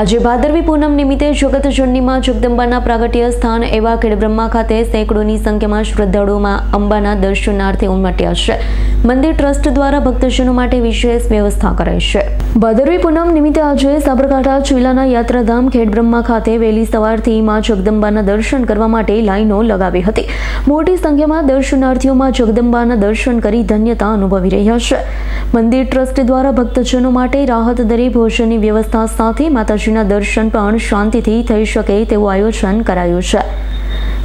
આજે ભાદરવી પૂનમ નિમિત્તે જગત ચંડીમાં જગદંબાના પ્રાગટ્ય સ્થાન એવા ખેડબ્રહ્મા ખાતે સેંકડોની સંખ્યામાં શ્રદ્ધાળુઓમાં અંબાના દર્શનાર્થે ઉમટ્યા છે. મંદિર ટ્રસ્ટ દ્વારા ભક્તજનો માટે વિશેષ વ્યવસ્થા કરાઈ છે. ભાદરવી પૂનમ નિમિત્તે આજે સાબરકાંઠા જિલ્લાના યાત્રાધામ ખેડબ્રહ્મા ખાતે વહેલી સવારથી માં જગદંબાના દર્શન કરવા માટે લાઈનો લગાવી હતી. મોટી સંખ્યામાં દર્શનાર્થીઓમાં જગદંબાના દર્શન કરી ધન્યતા અનુભવી રહ્યા છે. મંદિર ટ્રસ્ટ દ્વારા ભક્તજનો માટે રાહત દરે ભોજનની વ્યવસ્થા સાથે માતાજીના દર્શન પણ શાંતિથી થઈ શકે તેવું આયોજન કરાયું છે.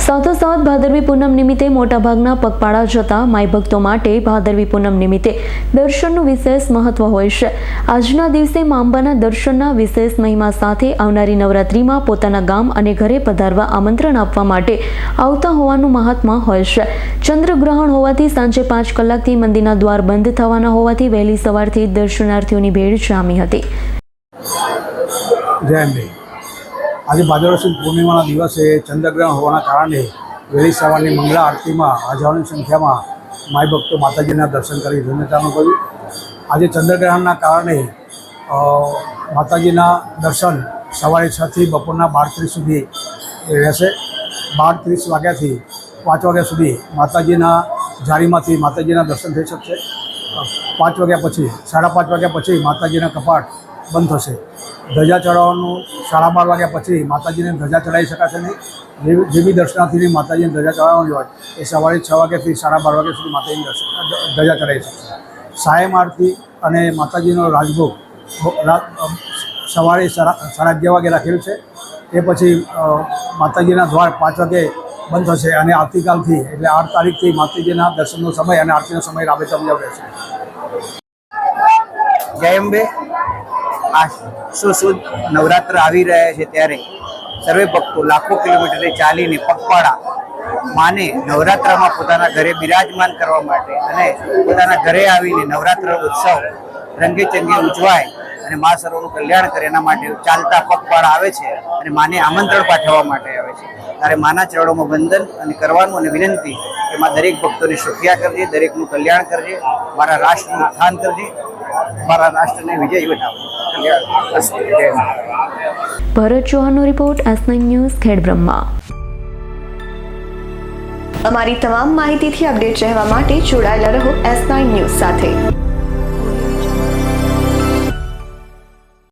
સાથોસાથ ભાદરવી પૂનમ નિમિત્તે મોટાભાગના પગપાળા જતા માય ભક્તો માટે ભાદરવી પૂનમ નિમિત્તે દર્શનનું વિશેષ મહત્વ હોય છે. આજના દિવસે મા અંબાના દર્શનના વિશેષ મહિમા સાથે આવનારી નવરાત્રિમાં પોતાના ગામ અને ઘરે પધારવા આમંત્રણ આપવા માટે આવતા હોવાનું મહાત્મા હોય છે. ચંદ્રગ્રહણ હોવાથી સાંજે પાંચ કલાકથી મંદિરના દ્વાર બંધ થવાના હોવાથી વહેલી સવારથી દર્શનાર્થીઓની ભીડ જામી હતી. આજે ભાદરવા સુદ પૂર્ણિમાના દિવસે ચંદ્રગ્રહણ હોવાના કારણે વહેલી સવારની મંગળા આરતીમાં હજારોની સંખ્યામાં માય ભક્તો માતાજીના દર્શન કરી ધન્યતા અનુભવી આજે ચંદ્રગ્રહણના કારણે માતાજીના દર્શન સવારે છથી બપોરના બાર ત્રીસ સુધી રહેશે. બાર ત્રીસ વાગ્યાથી પાંચ વાગ્યા સુધી માતાજીના જાળીમાંથી માતાજીના દર્શન થઈ શકશે. પાંચ વાગ્યા પછી, સાડા પાંચ વાગ્યા પછી માતાજીના કપાટ બંધ થશે. ધજા ચડાવવાનું સાડા બાર વાગ્યા પછી માતાજીને ધજા ચડાવી શકાશે નહીં. જે બી દર્શનાર્થીની માતાજીને ધજા ચડાવવાની હોય, એ સવારે છ વાગ્યાથી સાડા બાર વાગ્યા સુધી માતાજીની દર્શન ધજા ચડાવી શકશે. સાયમ આરતી અને માતાજીનો રાજભોગ સવારે સાડા અગિયાર વાગે રાખેલ છે. એ પછી માતાજીના દ્વાર પાંચ વાગે બંધ થશે અને આવતીકાલથી, એટલે આઠ તારીખથી માતાજીના દર્શનનો સમય અને આરતીનો સમય રાબેતા મુજબ રહેશે. જય અંબે. આ સુદ નવરાત્ર આવી રહ્યા છે ત્યારે સર્વે ભક્તો લાખો કિલોમીટરે ચાલીને પગપાળા માને નવરાત્રમાં પોતાના ઘરે બિરાજમાન કરવા માટે અને પોતાના ઘરે આવીને નવરાત્ર ઉત્સવ રંગે ચંગે ઉજવાય અને મા સર્વનું કલ્યાણ કરે એના માટે ચાલતા પગપાળા આવે છે અને માને આમંત્રણ પાઠવવા માટે આવે છે. ત્યારે માના ચરણોમાં વંદન અને કરવાનું અને વિનંતી કે માં દરેક ભક્તોની સુખિયા કરજે, દરેકનું કલ્યાણ કરજે, મારા રાષ્ટ્રનું ઉત્થાન કરજે, મારા રાષ્ટ્રને વિજય બતાવો Bharat ચૌહાણનો report S nine news, Khedbrahma. અમારી તમામ માહિતીથી અપડેટ રહેવા માટે જોડાયેલા રહો એસ નાઇન ન્યૂઝ સાથે.